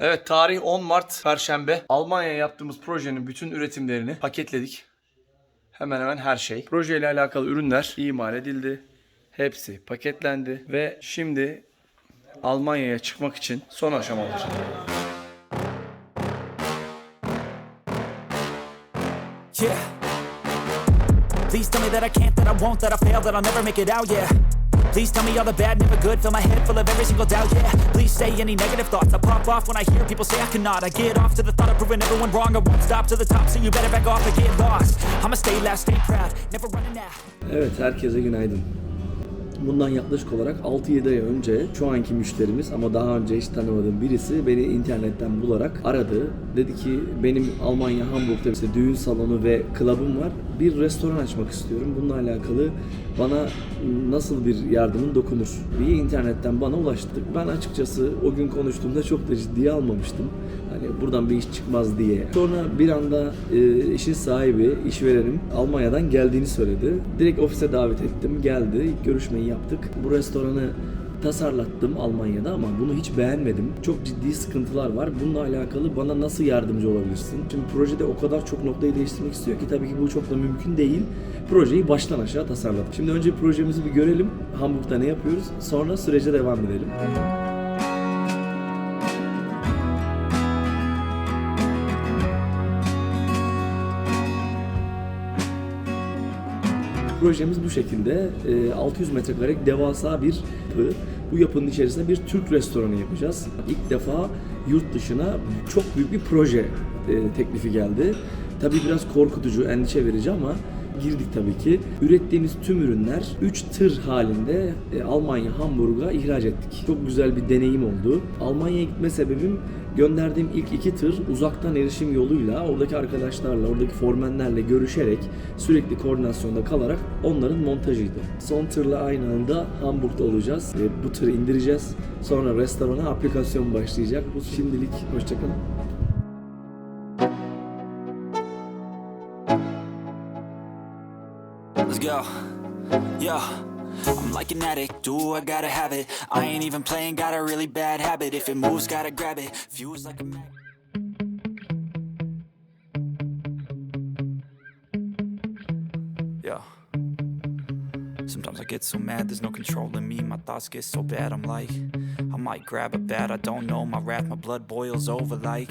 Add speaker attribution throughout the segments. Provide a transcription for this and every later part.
Speaker 1: Evet tarih 10 Mart Perşembe. Almanya'ya yaptığımız projenin bütün üretimlerini paketledik. Hemen hemen her şey. Proje ile alakalı ürünler imal edildi. Hepsi paketlendi ve şimdi Almanya'ya çıkmak için son aşamalar. Yeah. Please tell me that I can't, that I won't, that I fail, that I'll never make it out, yeah. Please tell me all the bad, never good Fill my head full of every single doubt, yeah Please say any negative thoughts I pop off when I hear people say I cannot I get off to the thought of proving everyone wrong I won't stop to the top, so you better back off and get lost I'ma stay loud, stay proud, never running out Evet, herkese günaydın. Bundan yaklaşık olarak 6-7 ay önce şu anki müşterimiz ama daha önce hiç tanımadığım birisi beni internetten bularak aradı. Dedi ki benim Almanya Hamburg'da işte düğün salonu ve klubum var. Bir restoran açmak istiyorum. Bununla alakalı bana nasıl bir yardımın dokunur diye internetten bana ulaştık. Ben açıkçası o gün konuştuğumda çok da ciddiye almamıştım. Hani buradan bir iş çıkmaz diye. Sonra bir anda e, işin sahibi, işverenim Almanya'dan geldiğini söyledi. Direkt ofise davet ettim. Geldi. İlk görüşmeyi yaptık. Bu restoranı tasarlattım Almanya'da ama bunu hiç beğenmedim. Çok ciddi sıkıntılar var. Bununla alakalı bana nasıl yardımcı olabilirsin? Şimdi projede o kadar çok noktayı değiştirmek istiyor ki tabii ki bu çok da mümkün değil. Projeyi baştan aşağı tasarladım. Şimdi önce projemizi bir görelim. Hamburg'da ne yapıyoruz? Sonra sürece devam edelim. Müzik projemiz bu şekilde. 600 ee, metrekarek devasa bir yapı. Bu yapının içerisinde bir Türk restoranı yapacağız. İlk defa yurt dışına çok büyük bir proje e, teklifi geldi. Tabii biraz korkutucu, endişe verici ama girdik tabii ki. Ürettiğimiz tüm ürünler 3 tır halinde e, Almanya Hamburg'a ihraç ettik. Çok güzel bir deneyim oldu. Almanya'ya gitme sebebim gönderdiğim ilk iki tır uzaktan erişim yoluyla oradaki arkadaşlarla, oradaki formenlerle görüşerek sürekli koordinasyonda kalarak onların montajıydı. Son tırla aynı anda Hamburg'da olacağız. Bu tırı indireceğiz. Sonra restorana aplikasyon başlayacak. Bu şimdilik hoşçakalın. Let's go. Yeah. I'm like an addict, do I gotta have it I ain't even playing, got a really bad habit If it moves, gotta grab it, fuse like a magnet Yeah Sometimes I get so mad, there's no control in me My thoughts get so bad, I'm like I might grab a bat, I don't know My wrath, my blood boils over like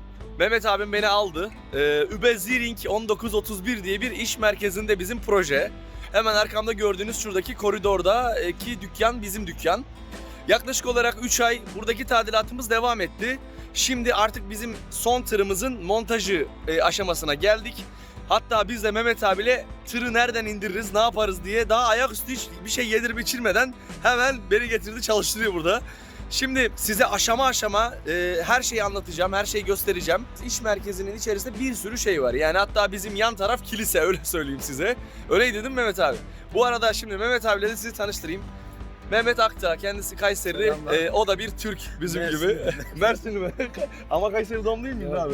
Speaker 1: Mehmet abim beni aldı. Ee, Übeziring 1931 diye bir iş merkezinde bizim proje. Hemen arkamda gördüğünüz şuradaki koridorda e, ki dükkan bizim dükkan. Yaklaşık olarak 3 ay buradaki tadilatımız devam etti. Şimdi artık bizim son tırımızın montajı e, aşamasına geldik. Hatta biz de Mehmet abiyle tırı nereden indiririz, ne yaparız diye daha ayaküstü hiç bir şey yedirip içirmeden hemen beni getirdi çalıştırıyor burada. Şimdi size aşama aşama e, her şeyi anlatacağım, her şeyi göstereceğim. İş merkezinin içerisinde bir sürü şey var. Yani hatta bizim yan taraf kilise öyle söyleyeyim size. Öyleydi değil mi Mehmet abi? Bu arada şimdi Mehmet abiyle de sizi tanıştırayım. Mehmet Akça kendisi Kayseri. E, o da bir Türk bizim Mersin. gibi. Mersin mi? Ama Kayseri doğumluyum muydu abi?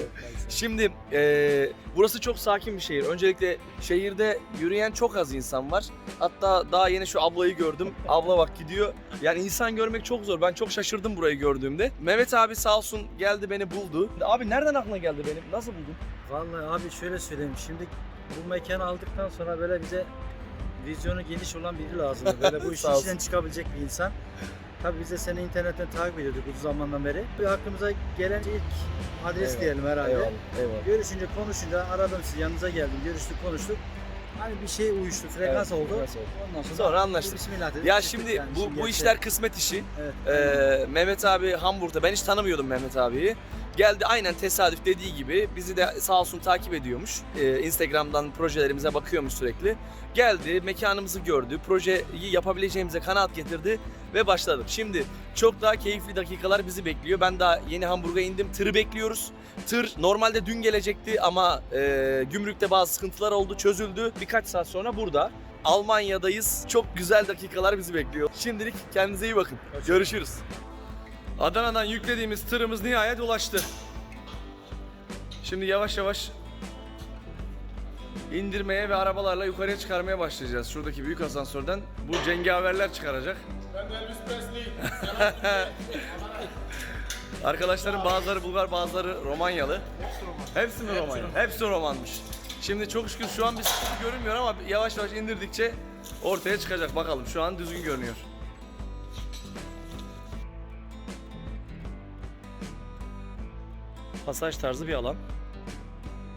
Speaker 1: Şimdi e, burası çok sakin bir şehir. Öncelikle şehirde yürüyen çok az insan var. Hatta daha yeni şu ablayı gördüm. Abla bak gidiyor. Yani insan görmek çok zor. Ben çok şaşırdım burayı gördüğümde. Mehmet abi sağ olsun geldi beni buldu. Abi nereden aklına geldi benim? Nasıl buldun?
Speaker 2: Vallahi abi şöyle söyleyeyim. Şimdi bu mekanı aldıktan sonra böyle bize vizyonu geniş olan biri lazımdı. Böyle bu işin içinden çıkabilecek bir insan. Tabii biz de seni internetten takip ediyorduk uzun zamandan beri. Bu aklımıza gelen ilk adres Eyvallah, diyelim herhalde. Eyvallah, eyvallah. Görüşünce konuşunca aradım sizi yanınıza geldim. Görüştük konuştuk. Hani bir şey uyuştu, frekans Evet, oldu. frekans
Speaker 1: Ondan sonra, Sonra anlaştık. dedik, Ya şimdi yani. bu, bu işler kısmet işi. Evet. Ee, Mehmet abi Hamburg'da ben hiç tanımıyordum Mehmet abiyi. Geldi aynen tesadüf dediği gibi bizi de sağ olsun takip ediyormuş. Ee, Instagram'dan projelerimize bakıyormuş sürekli. Geldi mekanımızı gördü. Projeyi yapabileceğimize kanaat getirdi ve başladık. Şimdi çok daha keyifli dakikalar bizi bekliyor. Ben daha yeni Hamburg'a indim. tır bekliyoruz. Tır normalde dün gelecekti ama e, gümrükte bazı sıkıntılar oldu çözüldü. Birkaç saat sonra burada. Almanya'dayız. Çok güzel dakikalar bizi bekliyor. Şimdilik kendinize iyi bakın. Görüşürüz. Adana'dan yüklediğimiz tırımız nihayet ulaştı. Şimdi yavaş yavaş indirmeye ve arabalarla yukarıya çıkarmaya başlayacağız. Şuradaki büyük asansörden bu cengaverler çıkaracak. Ben Elvis Presley. Arkadaşların bazıları Bulgar, bazıları Romanyalı. Hepsi mi Romanyalı. Hepsi Romanmış. Şimdi çok şükür şu an bir sıkıntı görünmüyor ama yavaş yavaş indirdikçe ortaya çıkacak bakalım. Şu an düzgün görünüyor. pasaj tarzı bir alan.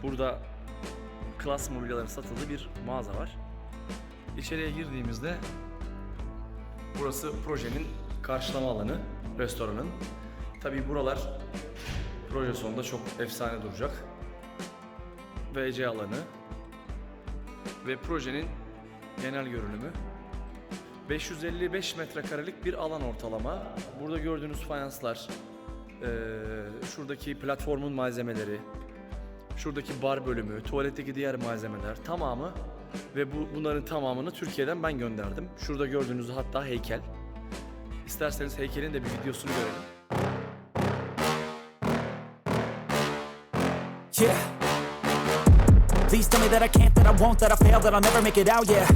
Speaker 1: Burada klas mobilyaların satıldığı bir mağaza var. İçeriye girdiğimizde burası projenin karşılama alanı, restoranın. Tabii buralar proje sonunda çok efsane duracak. VC alanı ve projenin genel görünümü. 555 metrekarelik bir alan ortalama. Burada gördüğünüz fayanslar, ee, şuradaki platformun malzemeleri, şuradaki bar bölümü, tuvaletteki diğer malzemeler tamamı ve bu bunların tamamını Türkiye'den ben gönderdim. Şurada gördüğünüz hatta heykel. İsterseniz heykelin de bir videosunu görelim. Yeah. Please tell me that I can't, that I won't, that I fail, that I'll never make it out, yeah.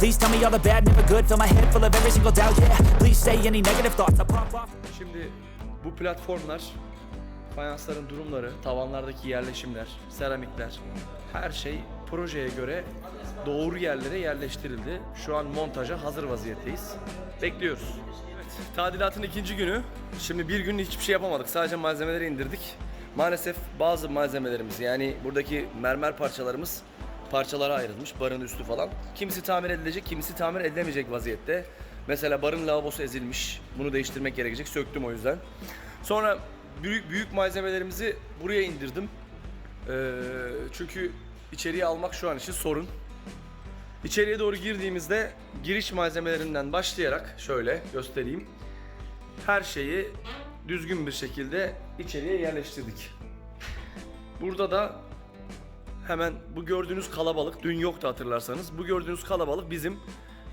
Speaker 1: Please tell me all the bad, never good, fill my head full of every single doubt, yeah. Please say any negative thoughts, I pop off. Şimdi bu platformlar fayansların durumları, tavanlardaki yerleşimler, seramikler, her şey projeye göre doğru yerlere yerleştirildi. Şu an montaja hazır vaziyetteyiz. Bekliyoruz. Evet, tadilatın ikinci günü. Şimdi bir gün hiçbir şey yapamadık. Sadece malzemeleri indirdik. Maalesef bazı malzemelerimiz yani buradaki mermer parçalarımız parçalara ayrılmış. Barın üstü falan. Kimisi tamir edilecek, kimisi tamir edilemeyecek vaziyette. Mesela barın lavabosu ezilmiş. Bunu değiştirmek gerekecek. Söktüm o yüzden. Sonra büyük büyük malzemelerimizi buraya indirdim. Ee, çünkü içeriye almak şu an için sorun. İçeriye doğru girdiğimizde giriş malzemelerinden başlayarak şöyle göstereyim. Her şeyi düzgün bir şekilde içeriye yerleştirdik. Burada da hemen bu gördüğünüz kalabalık dün yoktu hatırlarsanız. Bu gördüğünüz kalabalık bizim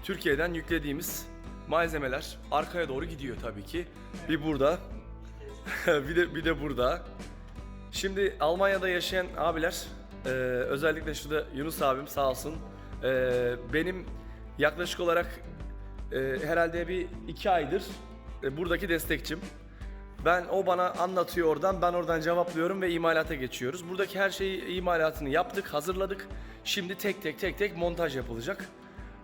Speaker 1: Türkiye'den yüklediğimiz malzemeler arkaya doğru gidiyor tabii ki. Bir burada, bir de bir de burada. Şimdi Almanya'da yaşayan abiler, e, özellikle şurada Yunus abim sağ olsun. E, benim yaklaşık olarak e, herhalde bir iki aydır e, buradaki destekçim. Ben o bana anlatıyor oradan, ben oradan cevaplıyorum ve imalata geçiyoruz. Buradaki her şeyi imalatını yaptık, hazırladık. Şimdi tek tek tek tek montaj yapılacak.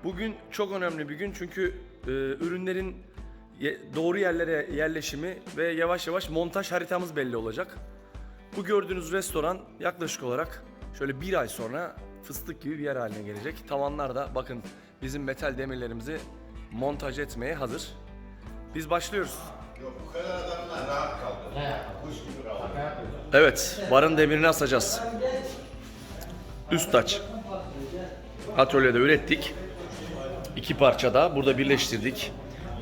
Speaker 1: Bugün çok önemli bir gün çünkü e, ürünlerin doğru yerlere yerleşimi ve yavaş yavaş montaj haritamız belli olacak. Bu gördüğünüz restoran yaklaşık olarak şöyle bir ay sonra fıstık gibi bir yer haline gelecek. Tavanlar da bakın bizim metal demirlerimizi montaj etmeye hazır. Biz başlıyoruz. Yok bu kadar adamlar rahat kaldı. Kuş gibi rahat. Evet, barın demirini asacağız. Üst taç. Atölyede ürettik iki da burada birleştirdik.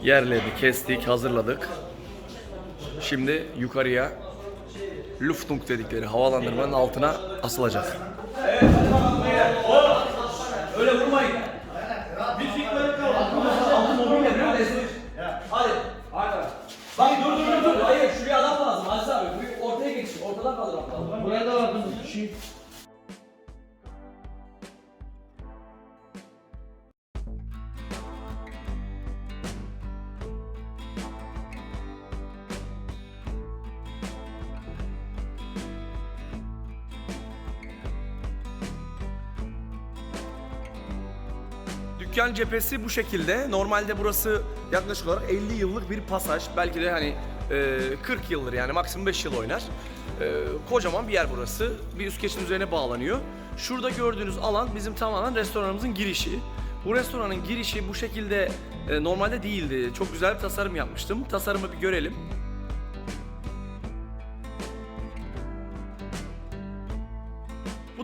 Speaker 1: Yerlerini kestik, hazırladık. Şimdi yukarıya Luftung dedikleri havalandırmanın altına asılacak. dükkan cephesi bu şekilde. Normalde burası yaklaşık olarak 50 yıllık bir pasaj. Belki de hani e, 40 yıldır yani maksimum 5 yıl oynar. E, kocaman bir yer burası. Bir üst geçin üzerine bağlanıyor. Şurada gördüğünüz alan bizim tamamen restoranımızın girişi. Bu restoranın girişi bu şekilde e, normalde değildi. Çok güzel bir tasarım yapmıştım. Tasarımı bir görelim.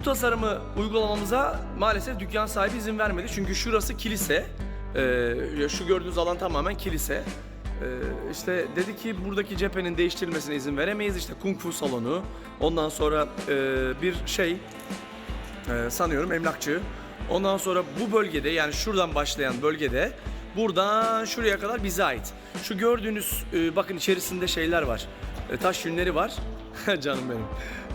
Speaker 1: tasarımı uygulamamıza maalesef dükkan sahibi izin vermedi. Çünkü şurası kilise. Ee, şu gördüğünüz alan tamamen kilise. Ee, işte dedi ki buradaki cephenin değiştirilmesine izin veremeyiz. İşte kung fu salonu, ondan sonra e, bir şey e, sanıyorum emlakçı. Ondan sonra bu bölgede yani şuradan başlayan bölgede buradan şuraya kadar bize ait. Şu gördüğünüz e, bakın içerisinde şeyler var. E, taş yünleri var. Canım benim.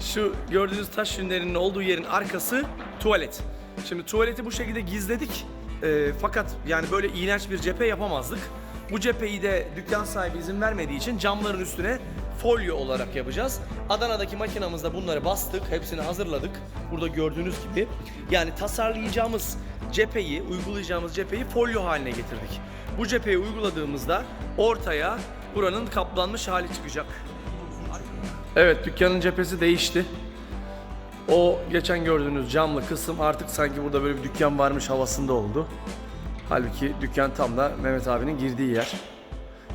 Speaker 1: Şu gördüğünüz taş yünlerinin olduğu yerin arkası tuvalet. Şimdi tuvaleti bu şekilde gizledik. Ee, fakat yani böyle iğrenç bir cephe yapamazdık. Bu cepheyi de dükkan sahibi izin vermediği için camların üstüne folyo olarak yapacağız. Adana'daki makinamızda bunları bastık, hepsini hazırladık. Burada gördüğünüz gibi. Yani tasarlayacağımız cepheyi, uygulayacağımız cepheyi folyo haline getirdik. Bu cepheyi uyguladığımızda ortaya buranın kaplanmış hali çıkacak. Evet dükkanın cephesi değişti. O geçen gördüğünüz camlı kısım artık sanki burada böyle bir dükkan varmış havasında oldu. Halbuki dükkan tam da Mehmet abinin girdiği yer.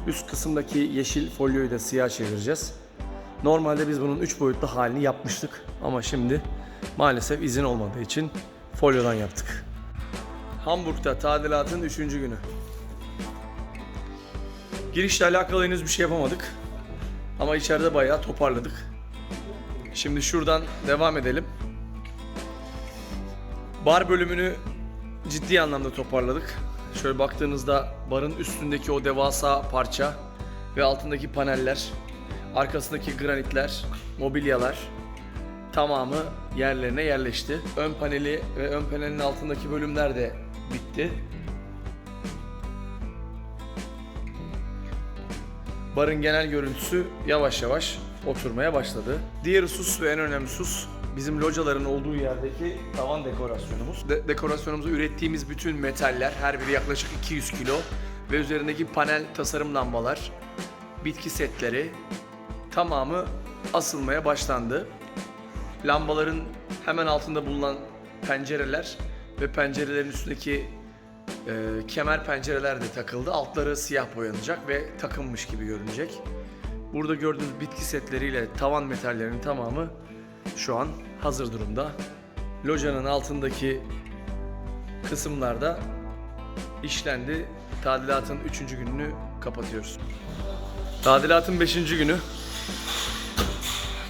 Speaker 1: Üst kısımdaki yeşil folyoyu da siyah çevireceğiz. Normalde biz bunun 3 boyutlu halini yapmıştık ama şimdi maalesef izin olmadığı için folyodan yaptık. Hamburg'da tadilatın 3. günü. Girişle alakalı henüz bir şey yapamadık. Ama içeride bayağı toparladık. Şimdi şuradan devam edelim. Bar bölümünü ciddi anlamda toparladık. Şöyle baktığınızda barın üstündeki o devasa parça ve altındaki paneller, arkasındaki granitler, mobilyalar tamamı yerlerine yerleşti. Ön paneli ve ön panelin altındaki bölümler de bitti. barın genel görüntüsü yavaş yavaş oturmaya başladı. Diğer husus ve en önemli husus bizim locaların olduğu yerdeki tavan dekorasyonumuz. De- dekorasyonumuzu ürettiğimiz bütün metaller her biri yaklaşık 200 kilo ve üzerindeki panel tasarım lambalar, bitki setleri tamamı asılmaya başlandı. Lambaların hemen altında bulunan pencereler ve pencerelerin üstündeki e, kemer pencereler de takıldı. Altları siyah boyanacak ve takınmış gibi görünecek. Burada gördüğünüz bitki setleriyle tavan metallerinin tamamı şu an hazır durumda. Lojanın altındaki kısımlarda işlendi. Tadilatın 3. gününü kapatıyoruz. Tadilatın 5. günü.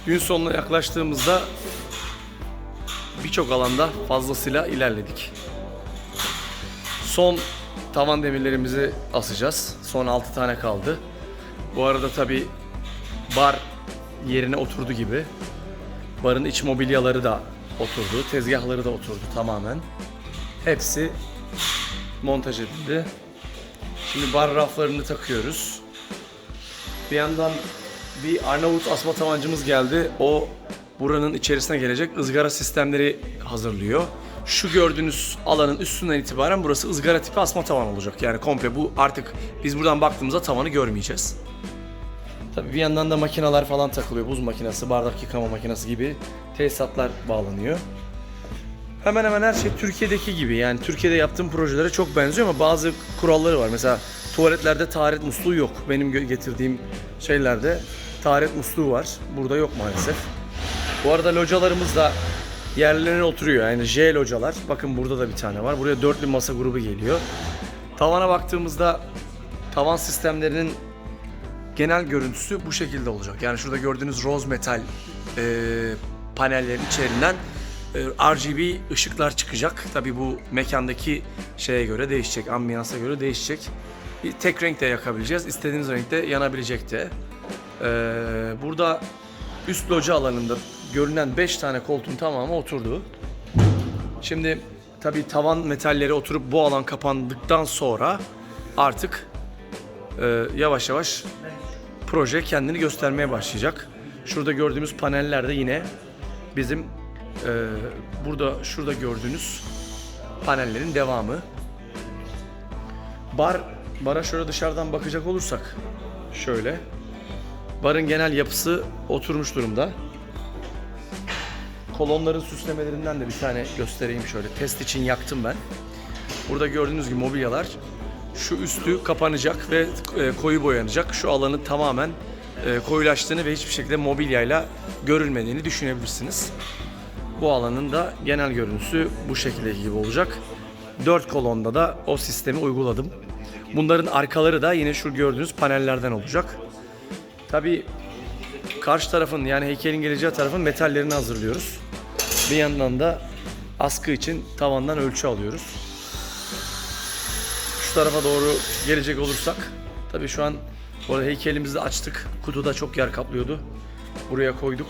Speaker 1: Gün sonuna yaklaştığımızda birçok alanda fazlasıyla ilerledik. Son tavan demirlerimizi asacağız. Son 6 tane kaldı. Bu arada tabi bar yerine oturdu gibi. Barın iç mobilyaları da oturdu. Tezgahları da oturdu tamamen. Hepsi montaj edildi. Şimdi bar raflarını takıyoruz. Bir yandan bir Arnavut asma tavancımız geldi. O buranın içerisine gelecek ızgara sistemleri hazırlıyor şu gördüğünüz alanın üstünden itibaren burası ızgara tipi asma tavan olacak. Yani komple bu artık biz buradan baktığımızda tavanı görmeyeceğiz. Tabii bir yandan da makineler falan takılıyor. Buz makinesi, bardak yıkama makinesi gibi tesisatlar bağlanıyor. Hemen hemen her şey Türkiye'deki gibi. Yani Türkiye'de yaptığım projelere çok benziyor ama bazı kuralları var. Mesela tuvaletlerde taharet musluğu yok. Benim getirdiğim şeylerde taharet musluğu var. Burada yok maalesef. Bu arada localarımız da yerlerine oturuyor. Yani jel hocalar. Bakın burada da bir tane var. Buraya dörtlü masa grubu geliyor. Tavana baktığımızda tavan sistemlerinin genel görüntüsü bu şekilde olacak. Yani şurada gördüğünüz roz metal e, panellerin içerinden e, RGB ışıklar çıkacak. Tabi bu mekandaki şeye göre değişecek, ambiyansa göre değişecek. Tek renk de yakabileceğiz. İstediğiniz renkte yanabilecek de. E, burada üst loca alanında görünen 5 tane koltuğun tamamı oturdu. Şimdi tabi tavan metalleri oturup bu alan kapandıktan sonra artık e, yavaş yavaş proje kendini göstermeye başlayacak. Şurada gördüğümüz paneller de yine bizim e, burada şurada gördüğünüz panellerin devamı. Bar bara şöyle dışarıdan bakacak olursak şöyle barın genel yapısı oturmuş durumda kolonların süslemelerinden de bir tane göstereyim şöyle. Test için yaktım ben. Burada gördüğünüz gibi mobilyalar şu üstü kapanacak ve e, koyu boyanacak. Şu alanın tamamen e, koyulaştığını ve hiçbir şekilde mobilyayla görülmediğini düşünebilirsiniz. Bu alanın da genel görüntüsü bu şekilde gibi olacak. Dört kolonda da o sistemi uyguladım. Bunların arkaları da yine şu gördüğünüz panellerden olacak. Tabii karşı tarafın yani heykelin geleceği tarafın metallerini hazırlıyoruz. Bir yandan da askı için tavandan ölçü alıyoruz. Şu tarafa doğru gelecek olursak tabii şu an bu heykelimizi açtık. Kutuda çok yer kaplıyordu. Buraya koyduk.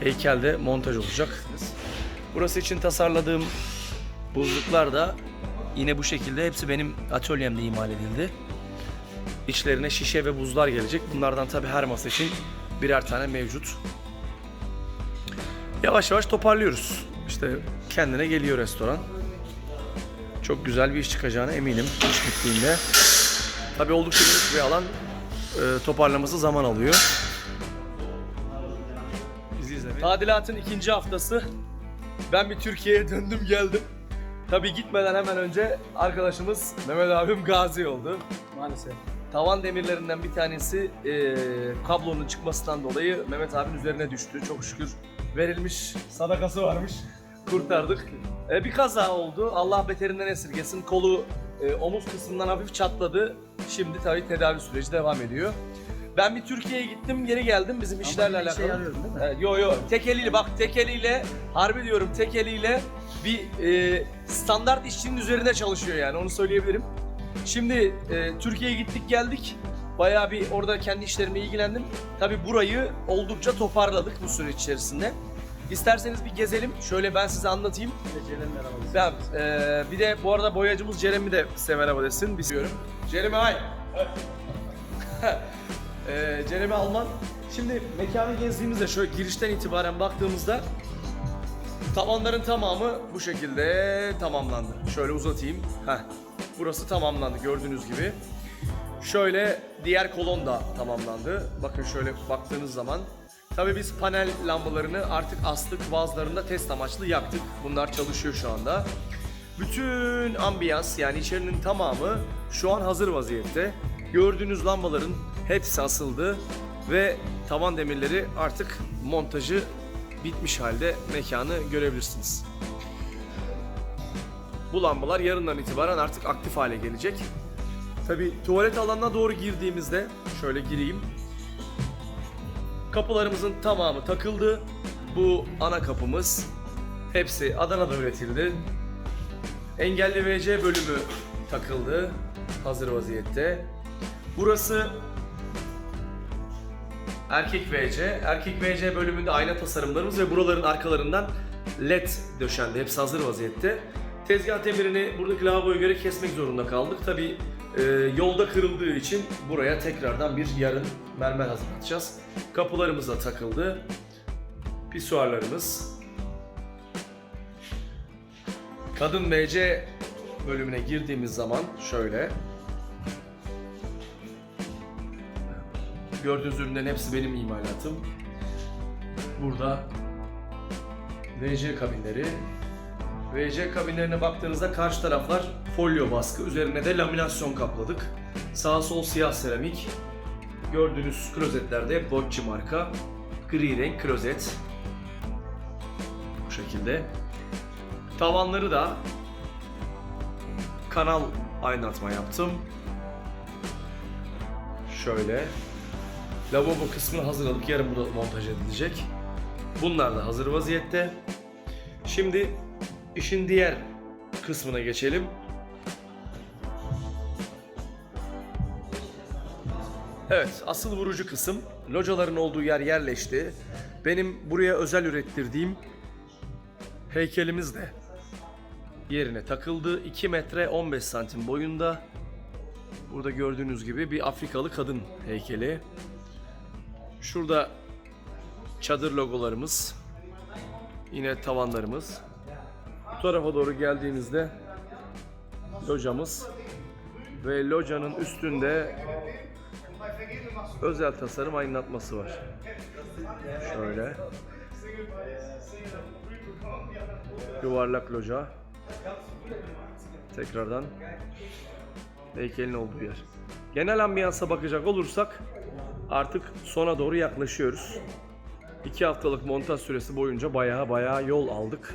Speaker 1: Heykel de montaj olacak. Burası için tasarladığım buzluklar da yine bu şekilde hepsi benim atölyemde imal edildi. İçlerine şişe ve buzlar gelecek. Bunlardan tabii her masa için birer tane mevcut. Yavaş yavaş toparlıyoruz. İşte kendine geliyor restoran. Çok güzel bir iş çıkacağına eminim iş bittiğinde. Tabi oldukça büyük bir alan e, toparlaması zaman alıyor. Tadilatın ikinci haftası. Ben bir Türkiye'ye döndüm geldim. Tabii gitmeden hemen önce arkadaşımız Mehmet abim gazi oldu. Maalesef. Tavan demirlerinden bir tanesi e, kablonun çıkmasından dolayı Mehmet abinin üzerine düştü. Çok şükür verilmiş sadakası varmış. Kurtardık. E, bir kaza oldu. Allah beterinden esirgesin. Kolu e, omuz kısmından hafif çatladı. Şimdi tabii tedavi süreci devam ediyor. Ben bir Türkiye'ye gittim, geri geldim bizim işlerle yine alakalı. yarıyorum, değil mi? E, yo yo, tek eliyle bak tek eliyle, harbi diyorum tek eliyle bir e, standart işçinin üzerinde çalışıyor yani onu söyleyebilirim. Şimdi e, Türkiye'ye gittik geldik. Bayağı bir orada kendi işlerime ilgilendim. Tabii burayı oldukça toparladık bu süreç içerisinde. İsterseniz bir gezelim. Şöyle ben size anlatayım. Ceren merhaba. Ben, e, bir de bu arada boyacımız Ceren'i de size merhaba desin. Biz diyorum. Ceren'e hay. e, Ceren'e Alman. Şimdi mekanı gezdiğimizde şöyle girişten itibaren baktığımızda tavanların tamamı bu şekilde tamamlandı. Şöyle uzatayım. Heh. Burası tamamlandı gördüğünüz gibi. Şöyle diğer kolon da tamamlandı. Bakın şöyle baktığınız zaman. Tabi biz panel lambalarını artık astık vazlarında test amaçlı yaktık. Bunlar çalışıyor şu anda. Bütün ambiyans yani içerinin tamamı şu an hazır vaziyette. Gördüğünüz lambaların hepsi asıldı ve tavan demirleri artık montajı bitmiş halde mekanı görebilirsiniz. Bu lambalar yarından itibaren artık aktif hale gelecek. Tabi tuvalet alanına doğru girdiğimizde şöyle gireyim. Kapılarımızın tamamı takıldı. Bu ana kapımız. Hepsi Adana'da üretildi. Engelli VC bölümü takıldı. Hazır vaziyette. Burası erkek VC. Erkek VC bölümünde ayna tasarımlarımız ve buraların arkalarından led döşendi. Hepsi hazır vaziyette. Tezgah demirini buradaki lavaboya göre kesmek zorunda kaldık. Tabii ee, yolda kırıldığı için buraya tekrardan bir yarın mermer hazırlatacağız. Kapılarımız da takıldı. Pisuarlarımız. Kadın MC bölümüne girdiğimiz zaman şöyle. Gördüğünüz ürünlerin hepsi benim imalatım. Burada WC kabinleri, VC kabinlerine baktığınızda karşı taraflar folyo baskı. Üzerine de laminasyon kapladık. Sağ sol siyah seramik. Gördüğünüz klozetlerde Bocci marka. Gri renk klozet. Bu şekilde. Tavanları da kanal aydınlatma yaptım. Şöyle. Lavabo kısmını hazırladık. Yarın burada montaj edilecek. Bunlar da hazır vaziyette. Şimdi İşin diğer kısmına geçelim. Evet, asıl vurucu kısım locaların olduğu yer yerleşti. Benim buraya özel ürettirdiğim heykelimiz de yerine takıldı. 2 metre 15 santim boyunda. Burada gördüğünüz gibi bir Afrikalı kadın heykeli. Şurada çadır logolarımız, yine tavanlarımız. Bu tarafa doğru geldiğinizde locamız ve locanın üstünde özel tasarım aydınlatması var. Şöyle yuvarlak loca tekrardan heykelin olduğu yer. Genel ambiyansa bakacak olursak artık sona doğru yaklaşıyoruz. İki haftalık montaj süresi boyunca baya baya yol aldık.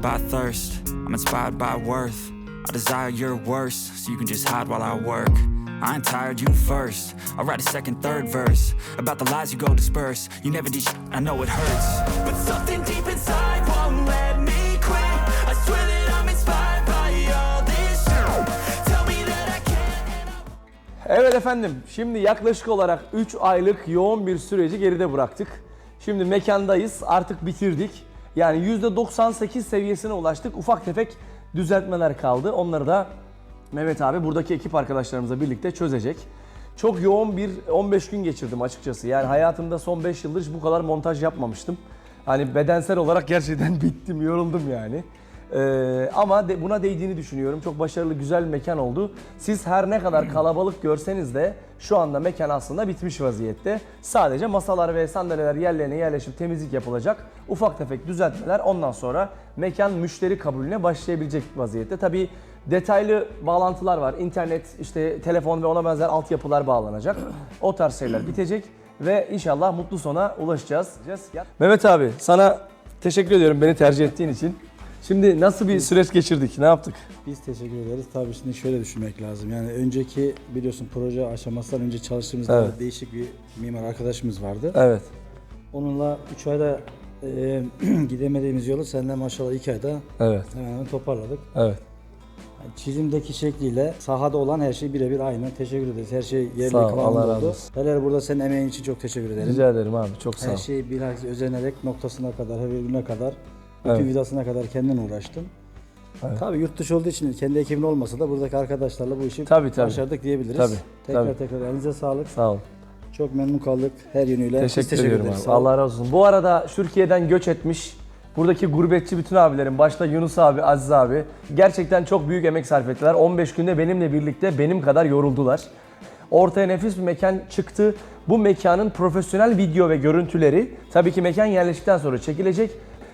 Speaker 1: by thirst, I'm inspired by worth. I desire your worst, so you can just hide while I work. I ain't tired, you first. I'll write a second, third verse about the lies you go disperse. You never did, sh- I know it hurts. But something deep inside won't let me quit. I swear that I'm inspired by all this shit. Tell me that I can. Evet efendim, şimdi yaklaşık olarak 3 aylık yoğun bir süreci geride bıraktık. Şimdi mekandayız, artık bitirdik. Yani %98 seviyesine ulaştık. Ufak tefek düzeltmeler kaldı. Onları da Mehmet abi buradaki ekip arkadaşlarımızla birlikte çözecek. Çok yoğun bir 15 gün geçirdim açıkçası. Yani hayatımda son 5 yıldır hiç bu kadar montaj yapmamıştım. Hani bedensel olarak gerçekten bittim, yoruldum yani. Ee, ama de, buna değdiğini düşünüyorum. Çok başarılı, güzel bir mekan oldu. Siz her ne kadar kalabalık görseniz de şu anda mekan aslında bitmiş vaziyette. Sadece masalar ve sandalyeler yerlerine yerleşip temizlik yapılacak. Ufak tefek düzeltmeler ondan sonra mekan müşteri kabulüne başlayabilecek vaziyette. Tabii detaylı bağlantılar var. İnternet, işte telefon ve ona benzer altyapılar bağlanacak. O tarz şeyler bitecek ve inşallah mutlu sona ulaşacağız. Mehmet abi sana teşekkür ediyorum beni tercih ettiğin için. Şimdi nasıl bir süreç geçirdik? Ne yaptık?
Speaker 2: Biz teşekkür ederiz. Tabii şimdi şöyle düşünmek lazım. Yani önceki biliyorsun proje aşamasından önce çalıştığımızda Evet. değişik bir mimar arkadaşımız vardı. Evet. Onunla 3 ayda e, gidemediğimiz yolu senden maşallah 2 ayda Evet. hemen hemen toparladık. Evet. Yani çizimdeki şekliyle sahada olan her şey birebir aynı. Teşekkür ederiz. Her şey yerli Sağ oldu. olsun. Helal burada senin emeğin için çok teşekkür ederim.
Speaker 1: Rica ederim abi. Çok sağ
Speaker 2: ol. Her şeyi bilhassa özenerek noktasına kadar, her bölümüne kadar Evet. vidasına kadar kendim uğraştım. Evet. Tabii yurt dışı olduğu için kendi ekibin olmasa da buradaki arkadaşlarla bu işi tabii, tabii. başardık diyebiliriz. Tabii, tekrar tabii. tekrar elinize sağlık. Sağ olun. Çok memnun kaldık her yönüyle.
Speaker 1: Teşekkür, Biz teşekkür ediyorum ederiz. Abi. Allah razı olsun. Bu arada Türkiye'den göç etmiş buradaki gurbetçi bütün abilerim başta Yunus abi, Aziz abi gerçekten çok büyük emek sarf ettiler. 15 günde benimle birlikte benim kadar yoruldular. Ortaya nefis bir mekan çıktı. Bu mekanın profesyonel video ve görüntüleri tabii ki mekan yerleştikten sonra çekilecek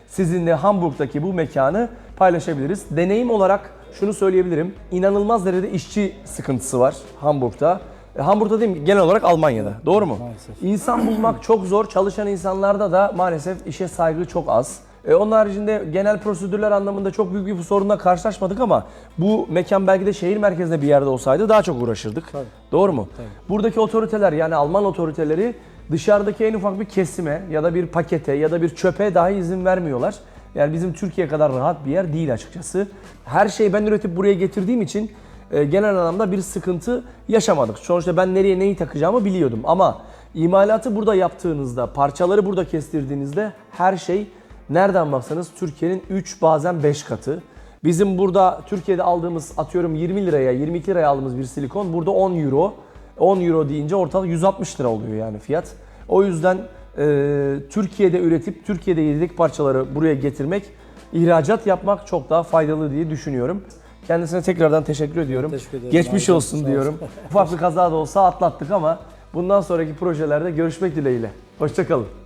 Speaker 1: sizinle Hamburg'daki bu mekanı paylaşabiliriz. Deneyim olarak şunu söyleyebilirim. İnanılmaz derecede işçi sıkıntısı var Hamburg'da. E, Hamburg'da değil mi? Genel olarak Almanya'da. Doğru mu? Maalesef. İnsan bulmak çok zor. Çalışan insanlarda da maalesef işe saygı çok az. E, onun haricinde genel prosedürler anlamında çok büyük bir sorunla karşılaşmadık ama bu mekan belki de şehir merkezinde bir yerde olsaydı daha çok uğraşırdık. Tabii. Doğru mu? Tabii. Buradaki otoriteler yani Alman otoriteleri dışarıdaki en ufak bir kesime ya da bir pakete ya da bir çöpe dahi izin vermiyorlar. Yani bizim Türkiye kadar rahat bir yer değil açıkçası. Her şeyi ben üretip buraya getirdiğim için e, genel anlamda bir sıkıntı yaşamadık. Sonuçta ben nereye neyi takacağımı biliyordum ama imalatı burada yaptığınızda, parçaları burada kestirdiğinizde her şey nereden baksanız Türkiye'nin 3 bazen 5 katı. Bizim burada Türkiye'de aldığımız atıyorum 20 liraya 22 liraya aldığımız bir silikon burada 10 euro. 10 euro deyince ortalık 160 lira oluyor yani fiyat. O yüzden e, Türkiye'de üretip Türkiye'de yedek parçaları buraya getirmek, ihracat yapmak çok daha faydalı diye düşünüyorum. Kendisine tekrardan teşekkür ediyorum. Teşekkür ederim. Geçmiş Aynen. olsun diyorum. Ufak bir kaza da olsa atlattık ama bundan sonraki projelerde görüşmek dileğiyle. Hoşçakalın.